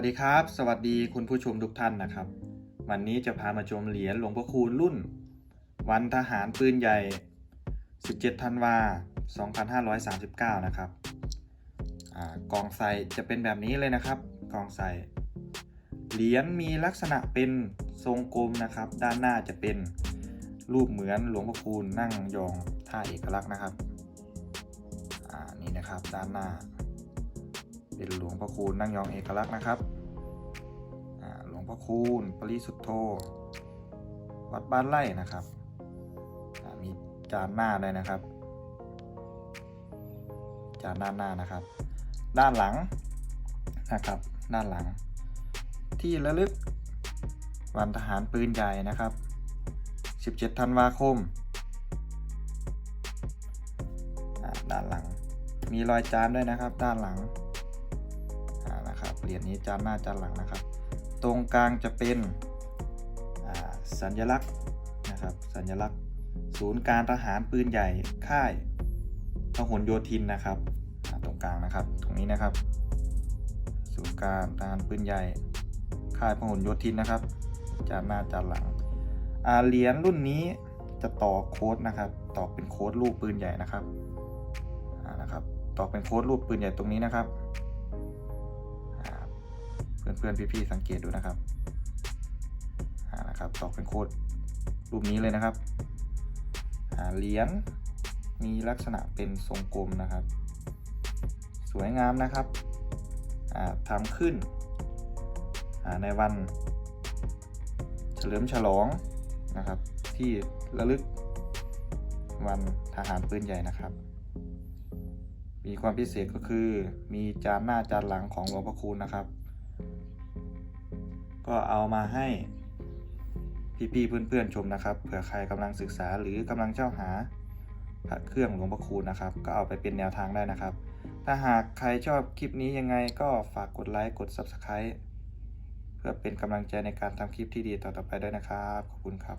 วัสดีครับ สวัสดีคุณผู้ชมทุกท่านนะครับ วันนี้จะพามาชมเหรียญหลวงพ่อคูณรุ่น วันทหารปืนใหญ่ 17 ธันวา 2539 นะครับอากองใส่จะเป็นแบบนี้เลยนะครับกองใส่ เหรียญมีลักษณะเป็นทรงกลมนะครับ ด้านหน้าจะเป็นรูปเหมือนหลวงพ่อคูณนั่งยองท่าเอกลักษณ์นะครับ อ่า นี่นะครับ ด้านหน้า เป็นหลวงพ่อคูณนั่งยองเอกลักษณ์นะครับหลวงพ่อคูณปริสุทธโธวัดบ้านไร่นะครับ มีจานหน้าด้วยนะครับ จานด้านหน้านะครับ ด้านหลังนะครับ ด้านหลัง ที่ระลึกวันทหารปืนใหญ่นะครับ 17 ธันวาคม ด้านหลัง มีรอยจานด้วยนะครับ ด้านหลัง เหรียญนี้จานหน้าจานหลังนะครับ ตรงกลางจะเป็นสัญลักษณ์นะครับสัญลักษณ์ ศูนย์การทหารปืนใหญ่ค่ายพหลโยธินนะครับตรงกลางนะครับตรงนี้นะครับ ศูนย์การทหารปืนใหญ่ค่ายพหลโยธินนะครับ จานหน้าจานหลังเหรียญรุ่นนี้จะต่อโค้ดนะครับ ต่อเป็นโค้ดรูปปืนใหญ่นะครับนะครับ ต่อเป็นโค้ดรูปปืนใหญ่ตรงนี้นะครับ พื่อนเพื่อนๆพี่ๆสังเกตดูนะครับอานะครับตอกเป็นโค้ดรูปนี้เลยนะครับอ่าเหรียญมีลักษณะเป็นทรงกลมนะครับ สวยงามนะครับทำขึ้นในวันเฉลิมฉลองนะครับ ที่ระลึกวันทหารปืนใหญ่นะครับ มีความพิเศษก็คือมีจานหน้าจานหลังของหลวงพ่อคูณนะครับ ก็เอามาให้พี่ๆเพื่อนๆชมนะครับ เผื่อใครกำลังศึกษาหรือกำลังเช่าหาพระเครื่องหลวงพ่อคูณนะครับ ก็เอาไปเป็นแนวทางได้นะครับ ถ้าหากใครชอบคลิปนี้ยังไงก็ฝากกดไลค์กด Subscribe เพื่อเป็นกำลังใจในการทำคลิปที่ดีต่อๆไปด้วยนะครับ ขอบคุณครับ